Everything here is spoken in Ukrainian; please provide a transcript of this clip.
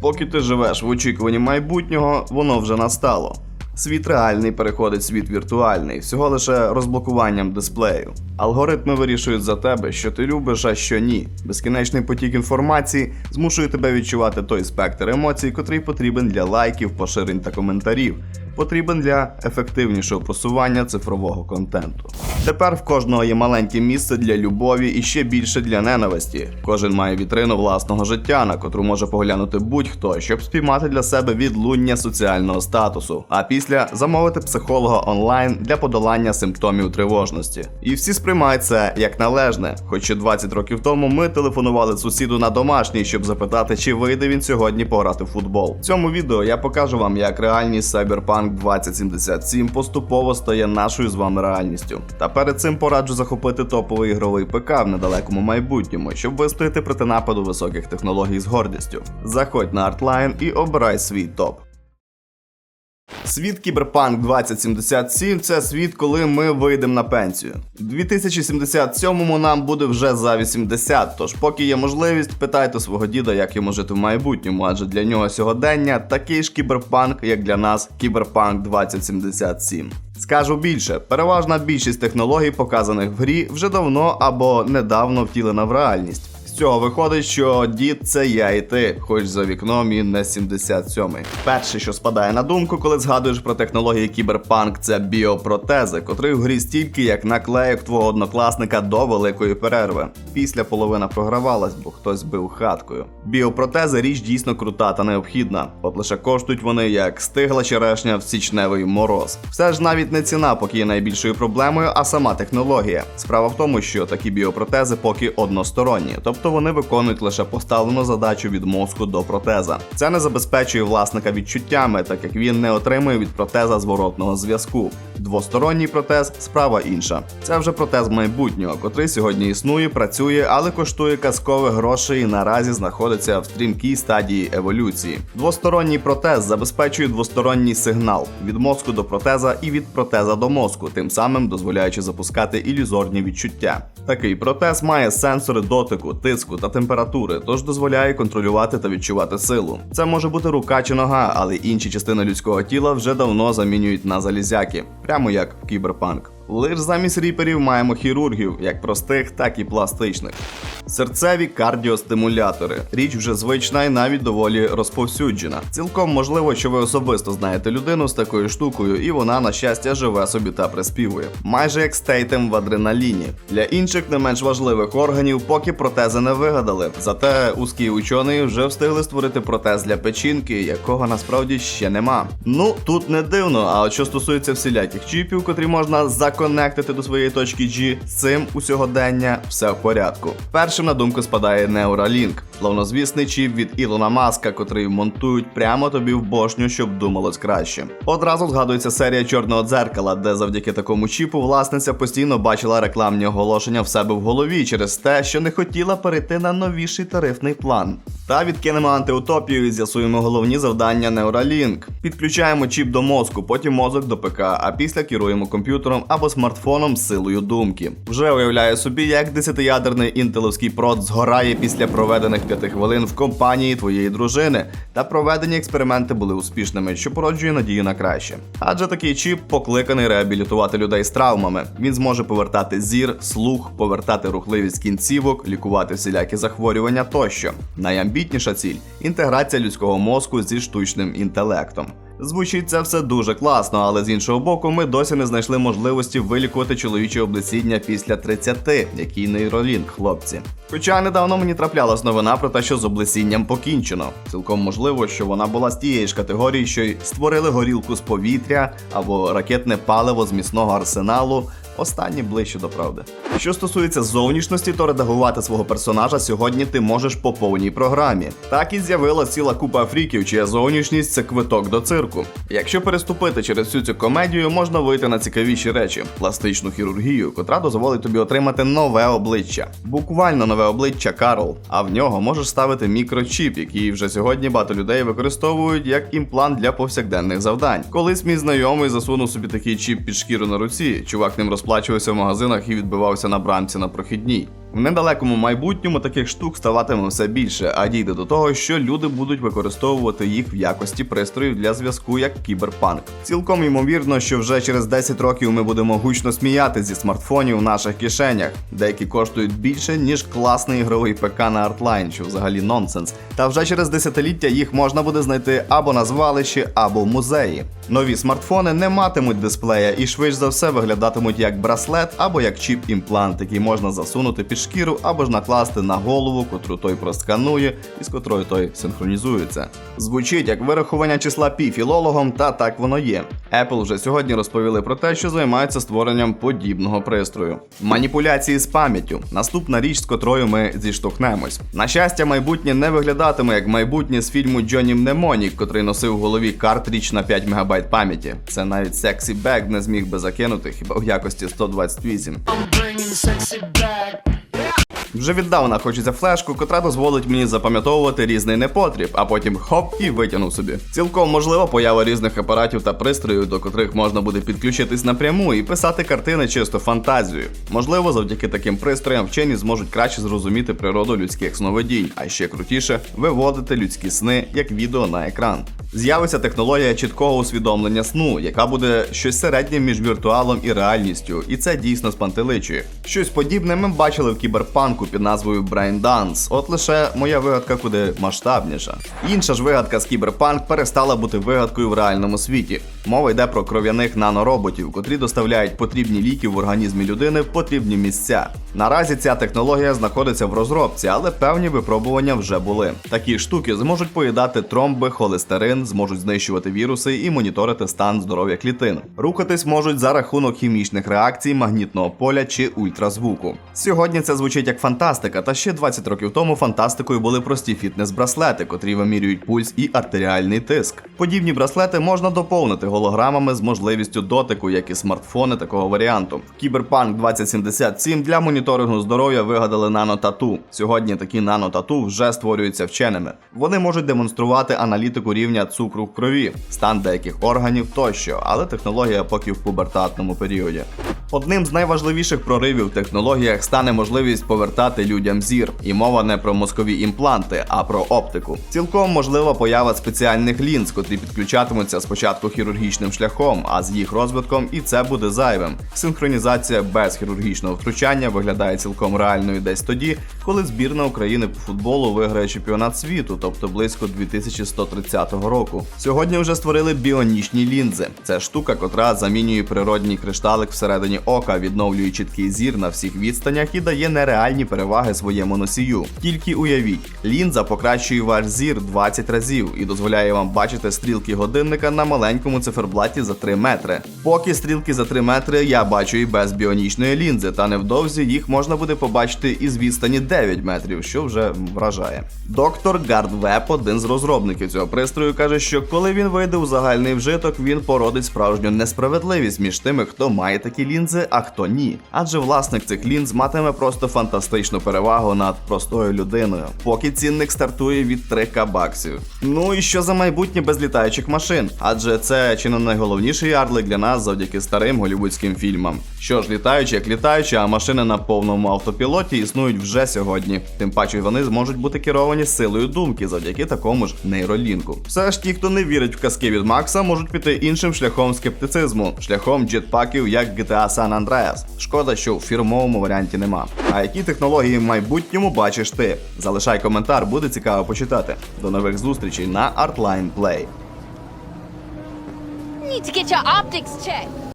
Поки ти живеш в очікуванні майбутнього, воно вже настало. Світ реальний переходить в світ віртуальний, всього лише розблокуванням дисплею. Алгоритми вирішують за тебе, що ти любиш, а що ні. Безкінечний потік інформації змушує тебе відчувати той спектр емоцій, котрий потрібен для лайків, поширень та коментарів. Потрібен для ефективнішого просування цифрового контенту. Тепер в кожного є маленьке місце для любові і ще більше для ненависті. Кожен має вітрину власного життя, на котру може поглянути будь-хто, щоб спіймати для себе відлуння соціального статусу, а після замовити психолога онлайн для подолання симптомів тривожності. І всі сприймають це як належне. Хоч ще 20 років тому ми телефонували сусіду на домашній, щоб запитати, чи вийде він сьогодні пограти в футбол. В цьому відео я покажу вам, як реальність Cyberpunk 2077 поступово стає нашою з вами реальністю. Та перед цим пораджу захопити топовий ігровий ПК в недалекому майбутньому, щоб вистояти проти нападу високих технологій з гордістю. Заходь на Artline і обирай свій топ. Світ Кіберпанк 2077 це світ, коли ми вийдемо на пенсію. У 2077-му нам буде вже за 80, тож поки є можливість, питайте свого діда, як йому жити в майбутньому, адже для нього сьогодення такий ж кіберпанк, як для нас Кіберпанк 2077. Скажу більше, переважна більшість технологій, показаних в грі, вже давно або недавно втілена в реальність. Цього виходить, що дід це я і ти, хоч за вікном і не 77-й. Перше, що спадає на думку, коли згадуєш про технології кіберпанк, це біопротези, котрих в грі стільки, як наклеїк твого однокласника до великої перерви. Після половина програвалась, бо хтось бив хаткою. Біопротези річ дійсно крута та необхідна, от лише коштують вони як стигла черешня в січневий мороз. Все ж навіть не ціна поки є найбільшою проблемою, а сама технологія. Справа в тому, що такі біопротези поки односторонні, тобто вони виконують лише поставлену задачу від мозку до протеза. Це не забезпечує власника відчуттями, так як він не отримує від протеза зворотного зв'язку. Двосторонній протез справа інша. Це вже протез майбутнього, котрий сьогодні існує, працює, але коштує казкових грошей і наразі знаходиться в стрімкій стадії еволюції. Двосторонній протез забезпечує двосторонній сигнал від мозку до протеза і від протеза до мозку, тим самим дозволяючи запускати ілюзорні відчуття. Такий протез має сенсори дотику, тиску та температури, тож дозволяє контролювати та відчувати силу. Це може бути рука чи нога, але інші частини людського тіла вже давно замінюють на залізяки, прямо як в кіберпанк. Лиш замість ріперів маємо хірургів, як простих, так і пластичних. Серцеві кардіостимулятори. Річ вже звична і навіть доволі розповсюджена. Цілком можливо, що ви особисто знаєте людину з такою штукою, і вона, на щастя, живе собі та приспівує. Майже як стейтем в адреналіні. Для інших не менш важливих органів, поки протези не вигадали. Зате узкі учені вже встигли створити протез для печінки, якого насправді ще нема. Ну тут не дивно, а от що стосується всіляких чіпів, котрі можна законектити до своєї точки G, з цим у сьогодення все в порядку. Першим на думку спадає Neuralink, славнозвісний чіп від Ілона Маска, котрий монтують прямо тобі в бошню, щоб думалось краще. Одразу згадується серія чорного дзеркала, де завдяки такому чіпу власниця постійно бачила рекламні оголошення в себе в голові через те, що не хотіла перейти на новіший тарифний план. Та відкинемо антиутопію і з'ясуємо головні завдання Neuralink. Підключаємо чіп до мозку, потім мозок до ПК, а після керуємо комп'ютером або смартфоном з силою думки. Вже уявляю собі, як десятиядерний інтеловський прот згорає після проведених п'яти хвилин в компанії твоєї дружини. Та проведені експерименти були успішними, що породжує надію на краще. Адже такий чіп покликаний реабілітувати людей з травмами. Він зможе повертати зір, слух, повертати рухливість кінцівок, лікувати всілякі захворювання тощо. Найамбітніша ціль інтеграція людського мозку зі штучним інтелектом. Звучить це все дуже класно, але з іншого боку, ми досі не знайшли можливості вилікувати чоловіче облесіння після 30, який нейролінк, хлопці. Хоча недавно мені траплялась новина про те, що з облесінням покінчено. Цілком можливо, що вона була з тієї ж категорії, що й створили горілку з повітря або ракетне паливо з міцного арсеналу. Останні ближче до правди. Що стосується зовнішності, то редагувати свого персонажа сьогодні ти можеш по повній програмі. Так і з'явила ціла купа фріків, чия зовнішність це квиток до цирку. Якщо переступити через всю цю комедію, можна вийти на цікавіші речі: пластичну хірургію, котра дозволить тобі отримати нове обличчя. Буквально нове обличчя Карл. А в нього можеш ставити мікрочіп, який вже сьогодні багато людей використовують як імплант для повсякденних завдань. Колись мій знайомий засунув собі такий чіп під шкіру на руці. Чувак ним розплачувався в магазинах і відбивався на брамці на прохідній. В недалекому майбутньому таких штук ставатиме все більше, а дійде до того, що люди будуть використовувати їх в якості пристроїв для зв'язку як кіберпанк. Цілком ймовірно, що вже через 10 років ми будемо гучно сміяти зі смартфонів в наших кишенях. Деякі коштують більше, ніж класний ігровий ПК на Artline, що взагалі нонсенс. Та вже через десятиліття їх можна буде знайти або на звалищі, або в музеї. Нові смартфони не матимуть дисплея і швидше за все виглядатимуть як браслет або як чіп-імплант, який можна засунути під шкіру або ж накласти на голову, котру той просканує і з котрою той синхронізується. Звучить як вирахування числа пі філологом, та так воно є. Apple вже сьогодні розповіли про те, що займаються створенням подібного пристрою. Маніпуляції з пам'яттю наступна річ, з котрою ми зіштовхнемось. На щастя, майбутнє не виглядатиме як майбутнє з фільму Джонні Мнемонік, котрий носив в голові картридж на 5 МБ пам'яті. Це навіть сексі бек не зміг би закинути хіба в якості 128. I'm sexy back. Вже віддавна хочеться флешку, котра дозволить мені запам'ятовувати різний непотріб, а потім хоп і витягнув собі. Цілком можлива поява різних апаратів та пристроїв, до котрих можна буде підключитись напряму і писати картини чисто фантазією. Можливо, завдяки таким пристроям вчені зможуть краще зрозуміти природу людських сновидінь, а ще крутіше виводити людські сни як відео на екран. З'явиться технологія чіткого усвідомлення сну, яка буде щось середнє між віртуалом і реальністю, і це дійсно спантеличує. Щось подібне ми бачили в кіберпанку під назвою Brain Dance, от лише моя вигадка куди масштабніша. Інша ж вигадка з кіберпанк перестала бути вигадкою в реальному світі. Мова йде про кров'яних нанороботів, котрі доставляють потрібні ліки в організмі людини в потрібні місця. Наразі ця технологія знаходиться в розробці, але певні випробування вже були. Такі штуки зможуть поїдати тромби, холестерин, зможуть знищувати віруси і моніторити стан здоров'я клітин. Рухатись можуть за рахунок хімічних реакцій, магнітного поля чи ультразвуку. Сьогодні це звучить як фантастика, та ще 20 років тому фантастикою були прості фітнес-браслети, котрі вимірюють пульс і артеріальний тиск. Подібні браслети можна доповнити голограмами з можливістю дотику, як і смартфони такого варіанту. Кіберпанк 2077 для моніторингу здоров'я вигадали нанотату. Сьогодні такі нанотату вже створюються вченими. Вони можуть демонструвати аналітику рівня цукру в крові, стан деяких органів тощо, але технологія поки в пубертатному періоді. Одним з найважливіших проривів в технологіях стане можливість повертати людям зір, і мова не про мозкові імпланти, а про оптику. Цілком можлива поява спеціальних лінз, котрі підключатимуться спочатку хірургічним шляхом, а з їх розвитком і це буде зайвим. Синхронізація без хірургічного втручання виглядає цілком реальною десь тоді, коли збірна України по футболу виграє чемпіонат світу, тобто близько 2130 року. Сьогодні вже створили біонічні лінзи. Це штука, котра замінює природній кришталик всередині ока, відновлює чіткий зір на всіх відстанях і дає нереальні переваги своєму носію. Тільки уявіть, лінза покращує ваш зір 20 разів і дозволяє вам бачити стрілки годинника на маленькому циферблаті за 3 метри. Поки стрілки за 3 метри я бачу і без біонічної лінзи, та невдовзі їх можна буде побачити із відстані 9 метрів, що вже вражає. Доктор Гардвеб, один з розробників цього пристрою, каже, що коли він вийде у загальний вжиток, він породить справжню несправедливість між тими, хто має такі лінзи, а хто ні. Адже власник цих лінз матиме просто фантастичну перевагу над простою людиною, поки цінник стартує від 3к баксів. Ну і що за майбутнє без літаючих машин? Адже це чи не найголовніший ярлик для нас завдяки старим голівудським фільмам. Що ж, літаючі, як літаючі, а машини на повному автопілоті існують вже сьогодні. Тим паче вони зможуть бути керовані силою думки завдяки такому ж нейролінку. Все ж ті, хто не вірить в казки від Макса, можуть піти іншим шляхом скептицизму, шляхом джетпаків, як GTA San Andreas. Шкода, що в фірмовому варіанті нема. А які технології в майбутньому бачиш ти? Залишай коментар, буде цікаво почитати. До нових зустрічей на Artline Play. Need to get your optics checked.